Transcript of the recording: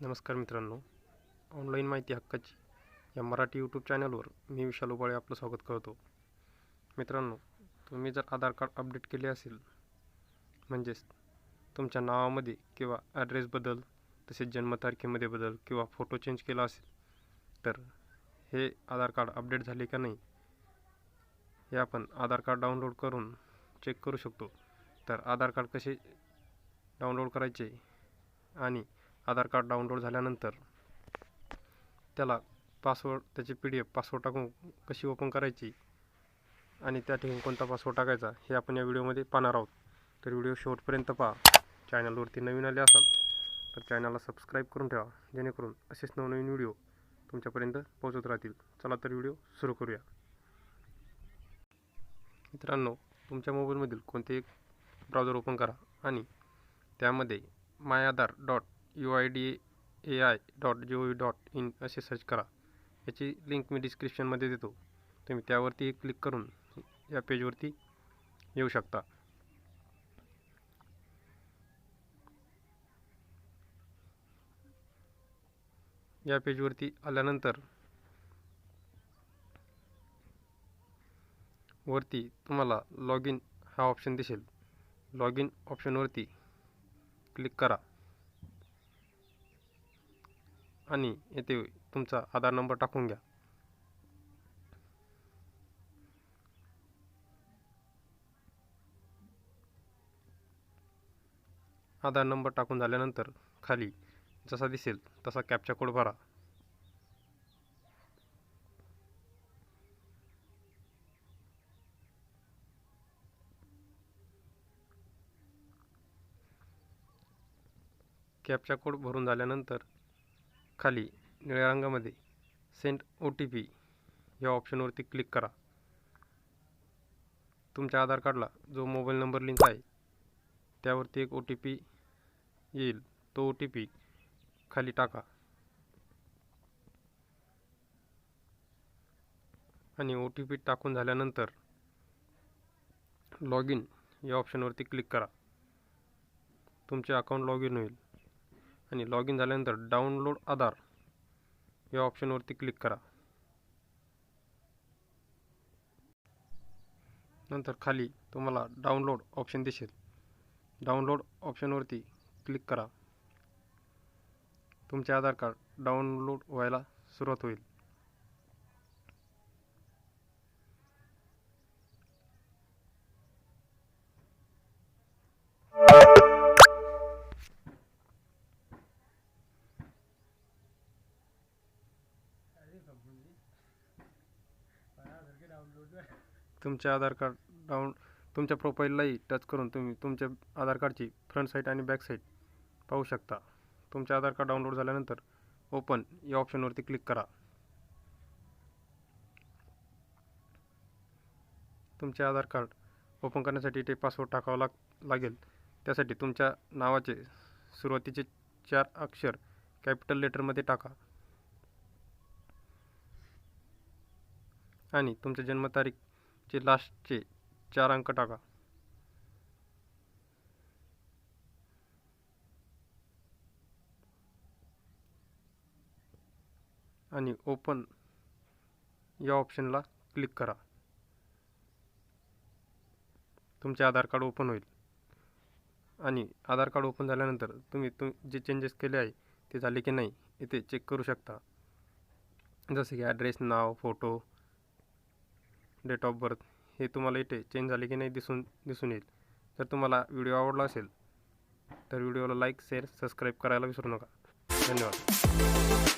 नमस्कार मित्रांनो ऑनलाईन माहिती हक्काची या मराठी यूट्यूब चॅनलवर मी विशाल उबाळे आपलं स्वागत करतो. मित्रांनो तुम्ही जर आधार कार्ड अपडेट केले असेल म्हणजेच तुमच्या नावामध्ये किंवा ॲड्रेस बदल तसेच जन्मतारखेमध्ये बदल किंवा फोटो चेंज केला असेल तर हे आधार कार्ड अपडेट झाले का नाही हे आपण आधार कार्ड डाउनलोड करून चेक करू शकतो. तर आधार कार्ड कसे डाउनलोड करायचे आणि आधार कार्ड डाउनलोड झाल्यानंतर त्याला पासवर्ड त्याची पी डी एफ पासवर्ड टाकून कशी ओपन करायची आणि त्या ठिकाणी कोणता पासवर्ड टाकायचा हे आपण या व्हिडिओमध्ये पाहणार आहोत. तर व्हिडिओ शेवटपर्यंत पहा. चॅनलवरती नवीन आले असाल तर चॅनलला सबस्क्राईब करून ठेवा. जेणेकरून असेच नवनवीन व्हिडिओ तुमच्यापर्यंत पोहोचत राहतील. चला तर व्हिडिओ सुरू करूया. मित्रांनो तुमच्या मोबाईलमधील कोणते एक ब्राउझर ओपन करा आणि त्यामध्ये my Aadhaar dot U I D A I dot G O V dot in असे सर्च करा. याची लिंक मी डिस्क्रिप्शनमध्ये देतो. तुम्ही त्यावरती क्लिक करून या पेजवरती येऊ शकता. या पेजवरती आल्यानंतर वरती तुम्हाला लॉग इन हा ऑप्शन दिसेल. लॉग इन ऑप्शनवरती क्लिक करा. आणि येथे तुमचा आधार नंबर टाकून घ्या. आधार नंबर टाकून झाल्यानंतर खाली जसा दिसेल तसा कॅपचा कोड भरा. कॅपचा कोड भरून झाल्यानंतर खाली निळ्या रंगामध्ये. सेंड ओ टी पी या ऑप्शनवरती क्लिक करा. तुमच्या आधार कार्डला जो मोबाईल नंबर लिंक आहे त्यावरती एक ओ टी पी येईल. तो ओ टी पी खाली टाका. आणि ओ टी पी टाकून झाल्यानंतर लॉग इन या ऑप्शनवरती क्लिक करा. तुमचे अकाउंट लॉग इन होईल. आणि लॉग इन झाल्यानंतर डाउनलोड आधार. या ऑप्शनवरती क्लिक करा. नंतर खाली तुम्हाला डाउनलोड ऑप्शन दिसेल. डाउनलोड ऑप्शनवरती क्लिक करा. तुमचे आधार कार्ड डाउनलोड व्हायला सुरुवात होईल. तुमचे आधार कार्ड डाऊन तुमच्या प्रोफाईललाही टच करून तुम्ही तुमच्या आधार कार्डची फ्रंट साईट आणि बॅक साईट पाहू शकता. तुमचे आधार कार्ड डाउनलोड झाल्यानंतर ओपन या ऑप्शनवरती क्लिक करा. तुमचे आधार कार्ड ओपन करण्यासाठी ते पासवर्ड टाकावा लाग लागेल. त्यासाठी तुमच्या नावाचे सुरुवातीचे चार अक्षर कॅपिटल लेटरमध्ये टाका. आणि तुमच्या जन्मतारीखचे लास्टचे चार अंक टाका. आणि ओपन या ऑप्शनला क्लिक करा. तुमचे आधार कार्ड ओपन होईल. आणि आधार कार्ड ओपन झाल्यानंतर तुम्ही तुम जे चेंजेस केले आहे ते झाले की नाही इथे चेक करू शकता. जसे की ॲड्रेस नाव फोटो डेट ऑफ बर्थ हे तुम्हाला इथे चेंज झाले की नाही दिसून दिसून येईल. जर तुम्हाला व्हिडिओ आवडला असेल तर व्हिडिओला लाईक शेअर सबस्क्राईब करायला विसरू नका. धन्यवाद.